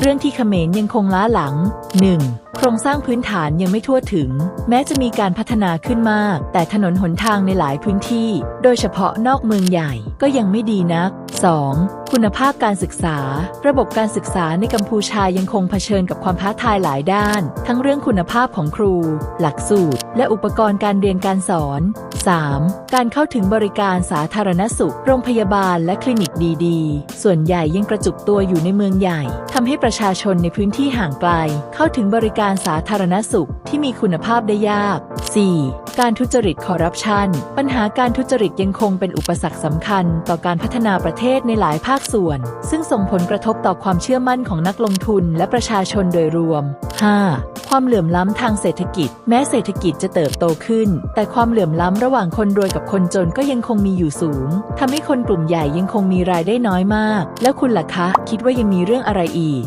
เรื่องที่เขมรยังคงล้าหลัง 1. โครงสร้างพื้นฐานยังไม่ทั่วถึง แม้จะมีการพัฒนาขึ้นมาก แต่ถนนหนทางในหลายพื้นที่ โดยเฉพาะนอกเมืองใหญ่ก็ยังไม่ดีนัก 2. คุณภาพการศึกษา ระบบการศึกษาในกัมพูชายังคงเผชิญกับความท้าทายหลายด้าน ทั้งเรื่องคุณภาพของครู หลักสูตร และอุปกรณ์การเรียนการสอน 3. การเข้าถึงบริการสาธารณสุข โรงพยาบาลและคลินิกดีๆ ส่วนใหญ่ยังกระจุกตัวอยู่ในเมืองใหญ่ทำให้ประชาชนในพื้นที่ห่างไกล เข้าถึงบริการสาธารณสุขที่มีคุณภาพได้ยาก 4. การทุจริตคอร์รัปชัน ปัญหาการทุจริตยังคงเป็นอุปสรรคสำคัญ ต่อการพัฒนาประเทศในหลายภาคส่วน ซึ่งส่งผลกระทบต่อความเชื่อมั่นของนักลงทุนและประชาชนโดยรวม 5. ความเหลื่อมล้ำทางเศรษฐกิจ แม้เศรษฐกิจจะเติบโตขึ้น แต่ความเหลื่อมล้ำระหว่างคนรวยกับคนจนก็ยังคงมีอยู่สูงทำให้คนกลุ่มใหญ่ยังคงมีรายได้น้อยมาก แล้วคุณล่ะคะ คิดว่ายังมีเรื่องอะไรอีก